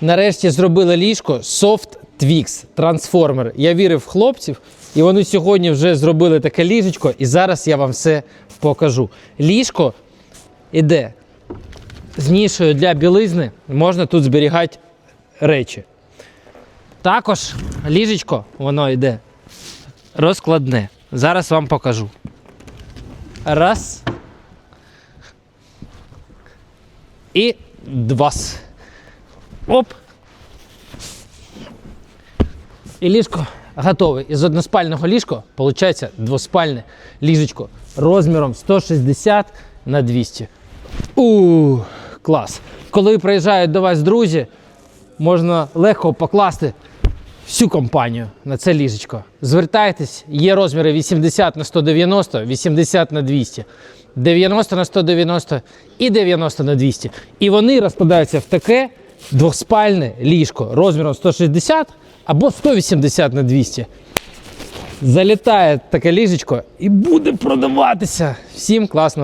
нарешті зробили ліжко Soft Twix трансформер. Я вірив в хлопців, і вони сьогодні вже зробили таке ліжечко, і зараз я вам все покажу. Ліжко іде з нішою для білизни, можна тут зберігати речі. Також ліжечко, воно йде розкладне. Зараз вам покажу. Раз. І два. Оп. І ліжко готове. Із односпального ліжка виходить двоспальне ліжечко розміром 160 на 200. У клас. Коли приїжджають до вас друзі, можна легко покласти всю компанію на це ліжечко. Звертайтесь, є розміри 80 на 190, 80 на 200, 90 на 190 і 90 на 200. І вони розкладаються в таке двоспальне ліжко розміром 160 або 180 на 200. Залітає таке ліжечко і буде продаватися. Всім класно.